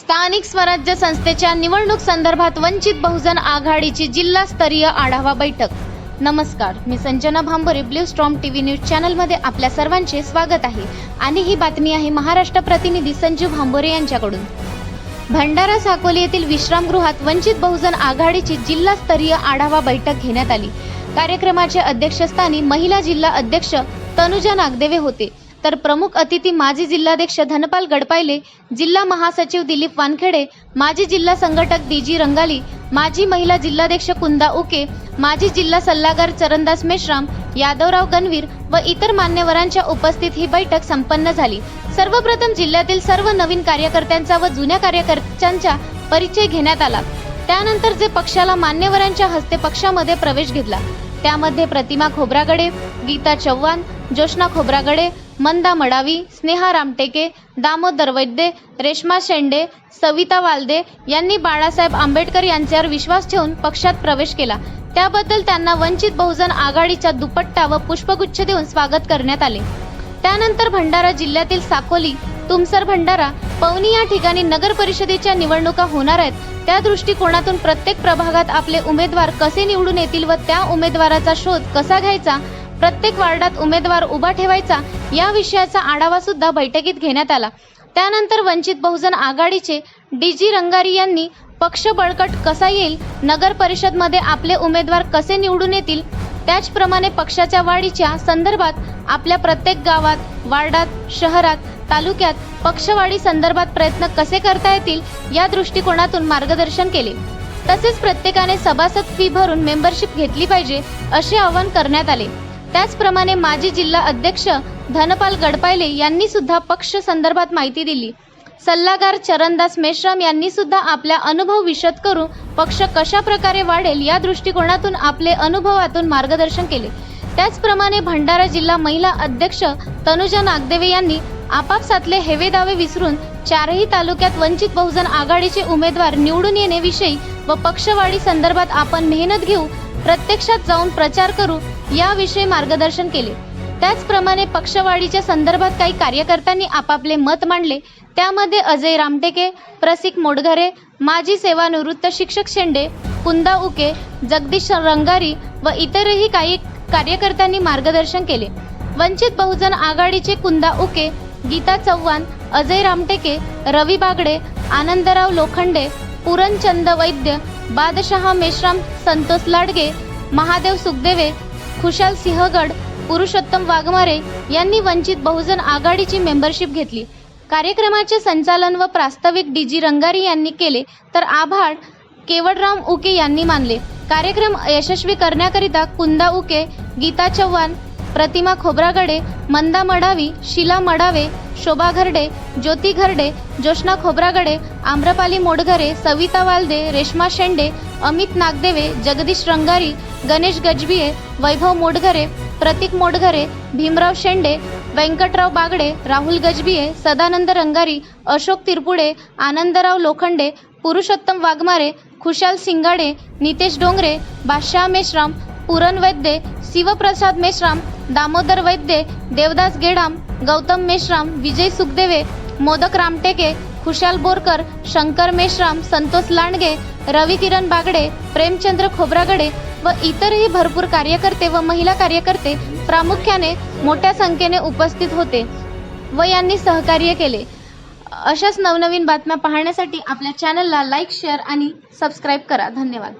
स्थानिक स्वराज्य संस्थेच्या निवडणूक संदर्भात वंचित बहुजन आघाडीची जिल्हास्तरीय आढावा बैठक. नमस्कार मी Sanjana Bhambare blue storm TV news चॅनलमध्ये आपल्या सर्वांचे स्वागत आहे. आणि ही बातमी आहे महाराष्ट्र प्रतिनिधी संजीव भांबोरे यांच्याकडून. भंडारा साकोली येथील विश्रामगृहात वंचित बहुजन आघाडीची जिल्हास्तरीय आढावा बैठक घेण्यात आली. कार्यक्रमाच्या अध्यक्षस्थानी महिला जिल्हा अध्यक्ष तनुजा नागदेवे होते. तर प्रमुख अतिथी माजी जिल्हाध्यक्ष धनपाल गडपायले जिल्हा महासचिव दिलीप वानखेडे माजी जिल्हा संघटक डीजी रंगाली माजी महिला जिल्हाध्यक्ष कुंदा उके माजी जिल्हा सल्लागार चरणदास मेश्राम यादवराव गणवीर व इतर मान्यवरांच्या उपस्थित ही बैठक संपन्न झाली. सर्वप्रथम जिल्ह्यातील सर्व नवीन कार्यकर्त्यांचा व जुन्या कार्यकर्त्यांचा परिचय घेण्यात आला. त्यानंतर जे पक्षाला मान्यवरांच्या हस्ते पक्षामध्ये प्रवेश घेतला. त्यामध्ये प्रतिमा खोब्रागडे गीता चव्हाण ज्योत्ना खोब्रागडे मंदा मडावी स्नेहा रामटेके दामोदर वैद्य रेश्मा शेंडे सविता वालदे यांनी बाळासाहेब आंबेडकर यांच्यावर विश्वास ठेवून पक्षात प्रवेश केला. त्याबद्दल त्यांना वंचित बहुजन आघाडीच्या दुपट्टा व पुष्पगुच्छ देऊन स्वागत करण्यात आले. त्यानंतर भंडारा जिल्ह्यातील साकोली तुमसर भंडारा पवनी या ठिकाणी नगर परिषदेच्या निवडणुका होणार आहेत. त्या दृष्टिकोनातून प्रत्येक प्रभागात आपले उमेदवार कसे निवडून येतील व त्या उमेदवाराचा शोध कसा घ्यायचा प्रत्येक वार्डात उमेदवार उभा ठेवायचा या विषयाचा आढावा सुद्धा बैठकीत घेण्यात आला. त्यानंतर वंचित बहुजन आघाडीचे डी जी रंगारी यांनी पक्ष बळकट कसा येईल नगर परिषदमध्ये आपले उमेदवार कसे निवडून येतील त्याचप्रमाणे पक्षाच्या वाढीच्या संदर्भात आपल्या प्रत्येक गावात वार्डात शहरात तालुक्यात पक्षवाढी संदर्भात प्रयत्न कसे करता येतील या दृष्टिकोनातून मार्गदर्शन केले. तसेच प्रत्येकाने सभासद फी भरून मेंबरशिप घेतली पाहिजे असे आवाहन करण्यात आले. त्याचप्रमाणे माजी जिल्हा अध्यक्ष धनपाल गडपायले यांनी सुद्धा पक्ष संदर्भात माहिती दिली. सल्लागार चरणदास मेश्राम यांनी सुद्धा आपल्या अनुभव विशद करून पक्ष कशा प्रकारे वाढेल या दृष्टिकोनातून आपले अनुभवातून मार्गदर्शन केले. त्याचप्रमाणे भंडारा जिल्हा महिला अध्यक्ष तनुजा नागदेवे यांनी आपापसातले हेवे दावे विसरून चारही तालुक्यात वंचित बहुजन आघाडीचे उमेदवार निवडून येण्याविषयी व पक्षवाढी संदर्भात आपण मेहनत घेऊ प्रत्यक्षात जाऊन प्रचार करू याविषयी मार्गदर्शन केले. त्याचप्रमाणे पक्षवाढीच्या संदर्भात काही कार्यकर्त्यांनी आपापले मत मांडले. त्यामध्ये अजय रामटेके प्रसिक मोडघरे माजी सेवानिवृत्त शिक्षक शेंडे कुंदा उके जगदीश रंगारी व इतरही काही कार्यकर्त्यांनी मार्गदर्शन केले. वंचित बहुजन आघाडीचे कुंदा उके गीता चव्हाण अजय रामटेके रवी बागडे आनंदराव लोखंडे पुरणचंद वैद्य बादशहा मेश्राम संतोष लाडगे महादेव सुखदेवे खुशाल सिंहगड पुरुषोत्तम वाघमारे यांनी वंचित बहुजन आघाडीची मेंबरशिप घेतली. कार्यक्रमाचे संचालन व प्रास्ताविक डी जी रंगारी यांनी केले तर आभाळ केवडराम उके यांनी मानले. कार्यक्रम यशस्वी करण्याकरिता कुंदा उके गीता चव्हाण प्रतिमा खोब्रागडे मंदा मडावी शिला मडावे शोभा घरडे ज्योती घरडे जोशना खोब्रागडे आम्रपाली मोडघरे सविता वालदे रेश्मा शेंडे अमित नागदेवे जगदीश रंगारी गणेश गजबिये वैभव मोडघरे प्रतीक मोडघरे भीमराव शेंडे व्यंकटराव बागडे राहुल गजबिये सदानंद रंगारी अशोक तिरपुडे आनंदराव लोखंडे पुरुषोत्तम वाघमारे खुशाल सिंगाडे नितेश डोंगरे बादशाह मेश्राम पुरण वैद्य शिवप्रसाद मेश्राम दामोदर वैद्य देवदास गेडाम गौतम मेश्राम विजय सुखदेवे मोदक रामटेके खुशाल बोरकर शंकर मेश्राम संतोष लांडगे रवी किरण बागडे प्रेमचंद्र खोब्रागडे व इतरही भरपूर कार्यकर्ते व महिला कार्यकर्ते प्रामुख्याने मोठ्या संख्येने उपस्थित होते व यांनी सहकार्य केले. अशाच नवनवीन बातम्या पाहण्यासाठी आपल्या चॅनलला लाईक शेअर आणि सबस्क्राईब करा. धन्यवाद.